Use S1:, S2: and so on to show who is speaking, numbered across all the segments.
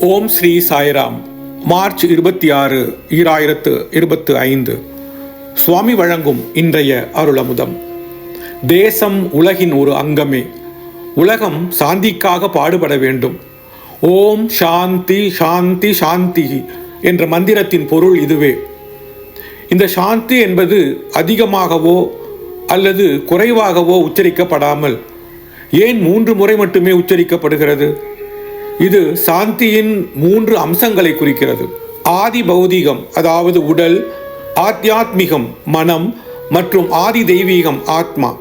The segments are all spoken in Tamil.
S1: ஓம் ஸ்ரீ சாய்ராம். மார்ச் இருபத்தி ஆறு ஈராயிரத்து இருபத்து ஐந்து சுவாமி வழங்கும் இன்றைய அருளமுதம். தேசம் உலகின் ஒரு அங்கமே. உலகம் சாந்திக்காக பாடுபட வேண்டும். ஓம் சாந்தி சாந்தி சாந்தி என்ற மந்திரத்தின் பொருள் இதுவே. இந்த சாந்தி என்பது அதிகமாகவோ அல்லது குறைவாகவோ உச்சரிக்கப்படாமல் ஏன் மூன்று முறை மட்டுமே உச்சரிக்கப்படுகிறது? இது சாந்தியின் மூன்று அம்சங்களை குறிக்கிறது. ஆதி பௌதீகம் அதாவது உடல் ஆத்தியாத்மிகம் மனம் மற்றும் ஆதி தெய்வீகம் ஆத்மா.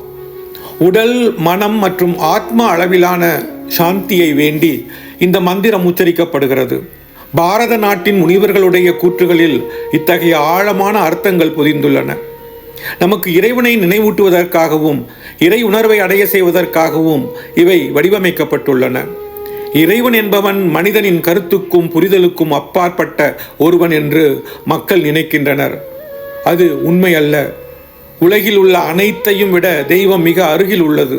S1: உடல் மனம் மற்றும் ஆத்மா அளவிலான சாந்தியை வேண்டி இந்த மந்திரம் உச்சரிக்கப்படுகிறது. பாரத நாட்டின் முனிவர்களுடைய கூற்றுகளில் இத்தகைய ஆழமான அர்த்தங்கள் பொதிந்துள்ளன. நமக்கு இறைவனை நினைவூட்டுவதற்காகவும் இறை உணர்வை அடைய செய்வதற்காகவும் இவை வடிவமைக்கப்பட்டுள்ளன. இறைவன் என்பவன் மனிதனின் கருத்துக்கும் புரிதலுக்கும் அப்பாற்பட்ட ஒருவன் என்று மக்கள் நினைக்கின்றனர். அது உண்மை அல்ல. உலகில் உள்ள அனைத்தையும் விட தெய்வம் மிக அருகில் உள்ளது.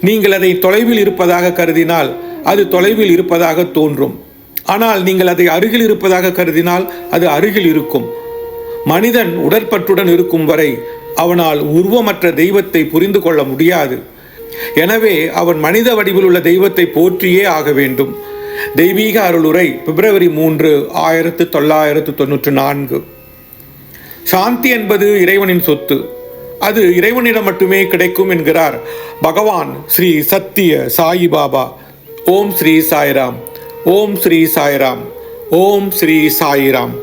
S1: நீங்கள் அதை தொலைவில் இருப்பதாக கருதினால் அது தொலைவில் இருப்பதாக தோன்றும். ஆனால் நீங்கள் அதை அருகில் இருப்பதாக கருதினால் அது அருகில் இருக்கும். மனிதன் உடற்பற்றுடன் இருக்கும் வரை அவனால் உருவமற்ற தெய்வத்தை புரிந்து கொள்ள முடியாது. எனவே அவன் மனித வடிவில் உள்ள தெய்வத்தை போற்றியே ஆக வேண்டும். தெய்வீக அருளுரை பிப்ரவரி மூன்று ஆயிரத்து தொள்ளாயிரத்து தொன்னூற்று நான்கு. சாந்தி என்பது இறைவனின் சொத்து. அது இறைவனிடம் மட்டுமே கிடைக்கும் என்கிறார் பகவான் ஸ்ரீ சத்திய சாயிபாபா ஓம் ஸ்ரீ சாய்ராம். ஓம் ஸ்ரீ சாய்ராம். ஓம் ஸ்ரீ சாய்ராம்.